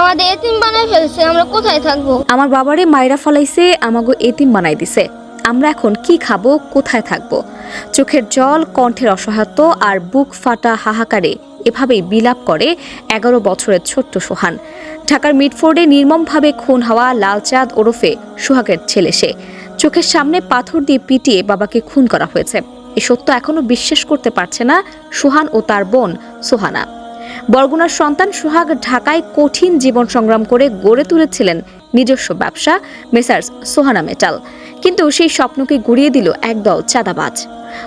আমাদের এতিম বানায় ফেলছে, আমরা কোথায় থাকব? আমার বাবারে মায়েরা ফলাইছে, আমাগো এতিম বানাই দিছে। আমরা এখন কি খাব, কোথায় থাকব? চোখের জল, কণ্ঠের অসহায়ত্ব আর বুক ফাটা হাহাকারে এভাবেই বিলাপ করে এগারো বছরের ছোট্ট সোহান। ঢাকার মিডফোর্ডে নির্মমভাবে খুন হওয়া লালচাঁদ ওরফে সোহাগের ছেলে সে। চোখের সামনে পাথর দিয়ে পিটিয়ে বাবাকে খুন করা হয়েছে। এ সত্য এখনও বিশ্বাস করতে পারছে না সোহান ও তার বোন সোহানা। বরগুনার সন্তান সোহাগ ঢাকায় কঠিন জীবন সংগ্রাম করে গড়ে তুলেছিলেন নিজস্ব ব্যবসা, মেসার্স সোহানা মেটাল। কিন্তু সেই স্বপ্নকে গুড়িয়ে দিল একদল চাঁদাবাজ।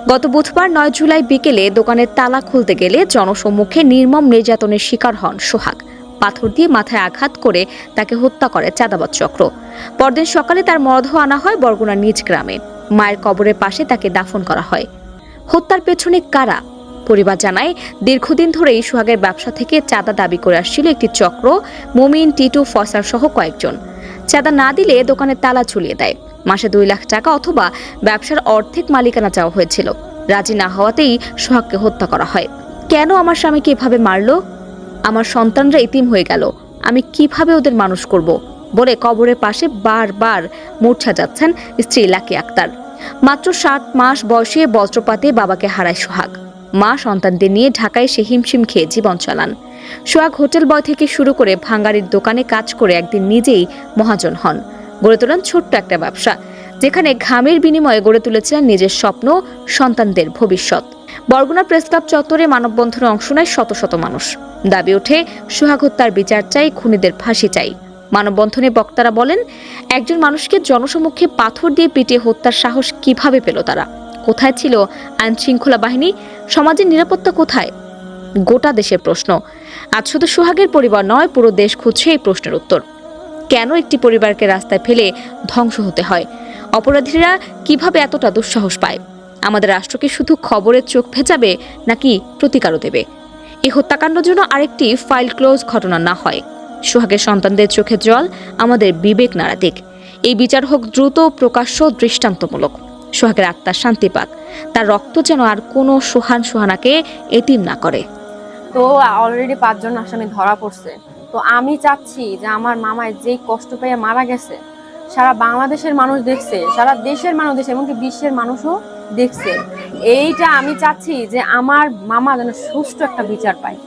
গত বুধবার নয় জুলাই বিকেলে দোকানের তালা খুলতে গেলে জনসম্মুখে নির্মম নির্যাতনের শিকার হন সোহাগ। পাথর দিয়ে মাথায় আঘাত করে তাকে হত্যা করে চাঁদাবাজ চক্র। পরদিন সকালে তার মরদেহ আনা হয় বরগুনার নিজ গ্রামে। মায়ের কবরের পাশে তাকে দাফন করা হয়। হত্যার পেছনে কারা পরিবার জানায়, দীর্ঘদিন ধরেই সোহাগের ব্যবসা থেকে চাঁদা দাবি করে আসছিল একটি চক্র, মুমিন, টিটু ফসার সহ কয়েকজন। চাঁদা না দিলে দোকানের তালা ঝুলিয়ে দেয়। মাসে দুই লাখ টাকা অথবা ব্যবসার অর্ধেক মালিকানা চাওয়া হয়েছিল। রাজি না হওয়াতেই সোহাগকে হত্যা করা হয়। কেন আমার স্বামীকে এভাবে মারলো? আমার সন্তানরা ইতিম হয়ে গেল। আমি কীভাবে ওদের মানুষ করব? বলে কবরের পাশে বারবার মূর্ছা যাচ্ছেন স্ত্রী লাকি আক্তার। মাত্র সাত মাস বয়সে বজ্রপাতে বাবাকে হারায় সোহাগ। মা সন্তানদের নিয়ে ঢাকায় সে হিমশিম খেয়ে জীবন চালান। সোহাগ হোটেল বয় থেকে শুরু করে ভাঙ্গারির দোকানে কাজ করে একদিন নিজেই মহাজন হন। গড়ে তোলেন ছোট্ট একটা ব্যবসা, যেখানে ঘামের বিনিময়ে গড়ে তুলেছিলেন নিজের স্বপ্ন, সন্তানদের ভবিষ্যৎ। বরগুনা প্রেস ক্লাব চত্বরে মানববন্ধনে অংশ নেয় শত শত মানুষ। দাবি ওঠে, সোহাগ হত্যার বিচার চাই, খুনিদের ফাঁসি চাই। মানববন্ধনে বক্তারা বলেন, একজন মানুষকে জনসমক্ষে পাথর দিয়ে পিটিয়ে হত্যার সাহস কীভাবে পেল তারা? কোথায় ছিল আইন শৃঙ্খলা বাহিনী? সমাজের নিরাপত্তা কোথায়? গোটা দেশের প্রশ্ন। আজ শুধু সোহাগের পরিবার নয়, পুরো দেশ খুঁজছে এই প্রশ্নের উত্তর। কেন একটি পরিবারকে রাস্তায় ফেলে ধ্বংস হতে হয়? অপরাধীরা কীভাবে এতটা দুঃসাহস পায়? আমাদের রাষ্ট্রকে শুধু খবরের চোখ ভেজাবে, নাকি প্রতিকারও দেবে? এই হত্যাকাণ্ড যেন আরেকটি ফাইল ক্লোজ ঘটনা না হয়। সোহাগের সন্তানদের চোখে জল আমাদের বিবেক নাড়া দিক এই বিচার হোক দ্রুত, প্রকাশ্য, দৃষ্টান্তমূলক। সোহাগের আত্মার শান্তি পাক তার রক্ত যেন আর কোনো সোহান সোহানাকে এতিম না করে। তো অলরেডি পাঁচজন আসামি ধরা পড়ছে। তো আমি চাচ্ছি যে আমার মামায় যেই কষ্ট পেয়ে মারা গেছে, সারা বাংলাদেশের মানুষ দেখছে, সারা দেশের মানুষ দেখছে, এমনকি বিশ্বের মানুষও দেখছে। এইটা আমি চাচ্ছি যে আমার মামা যেন সুষ্ঠু একটা বিচার পায়।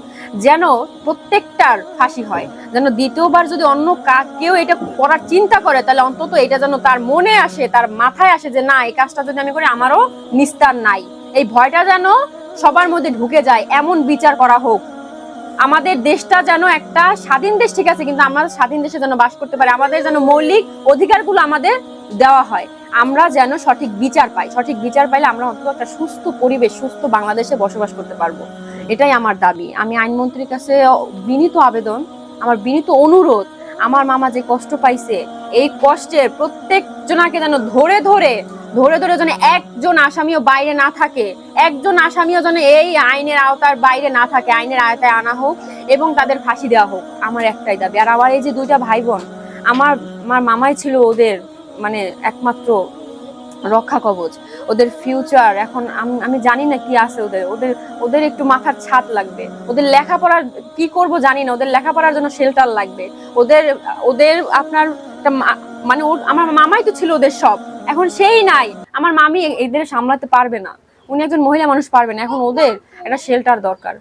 যেন প্রত্যেকটার ফাঁসি হয়। যেন দ্বিতীয়বার যদি অন্য কেউ এটা করার চিন্তা করে, তাহলে অন্তত এটা যেন তার মনে আসে, তার মাথায় আসে যে না, এই কাজটা যদি আমি করি, আমারও নিস্তার নাই। এই ভয়টা যেন সবার মধ্যে ঢুকে যায়, এমন বিচার করা হোক। আমাদের দেশটা যেন একটা স্বাধীন দেশ, ঠিক আছে, কিন্তু আমরা স্বাধীন দেশে যেন বাস করতে পারি, আমাদের যেন মৌলিক অধিকারগুলো আমাদের দেওয়া হয়। আমরা যেন সঠিক বিচার পাই, সঠিক বিচার পাইলে আমরা অন্তত একটা সুস্থ পরিবেশ, সুস্থ বাংলাদেশে বসবাস করতে পারব। এটাই আমার দাবি। আমি আইনমন্ত্রীর কাছে বিনীত আবেদন, আমার বিনীত অনুরোধ, আমার মামা যে কষ্ট পাইছে, এই কষ্টের প্রত্যেক জনাকে যেন ধরে ধরে ধরে ধরে যেন একজন আসামিও বাইরে না থাকে, একজন আসামিও যেন এই আইনের আওতার বাইরে না থাকে, আইনের আওতায় আনা হোক এবং তাদের ফাঁসি দেওয়া হোক, আমার একটাই দাবি। আর আমার এই যে দুইটা ভাই বোন আমার আমার মামাই ছিল ওদের মানে একমাত্র রক্ষা কবচ, ওদের ফিউচার এখন আমি জানি না কি আছে ওদের ওদের ওদের একটু মাথার ছাদ লাগবে। ওদের লেখাপড়ার কি করব জানি না, ওদের লেখাপড়ার জন্য শেল্টার লাগবে। ওদের ওদের আপনার মানে আমার মামাই তো ছিল ওদের সব, এখন সেই নাই। আমার মামি এদের সামলাতে পারবে না। উনি একজন মহিলা মানুষ পারবে না, এখন ওদের একটা শেল্টার দরকার।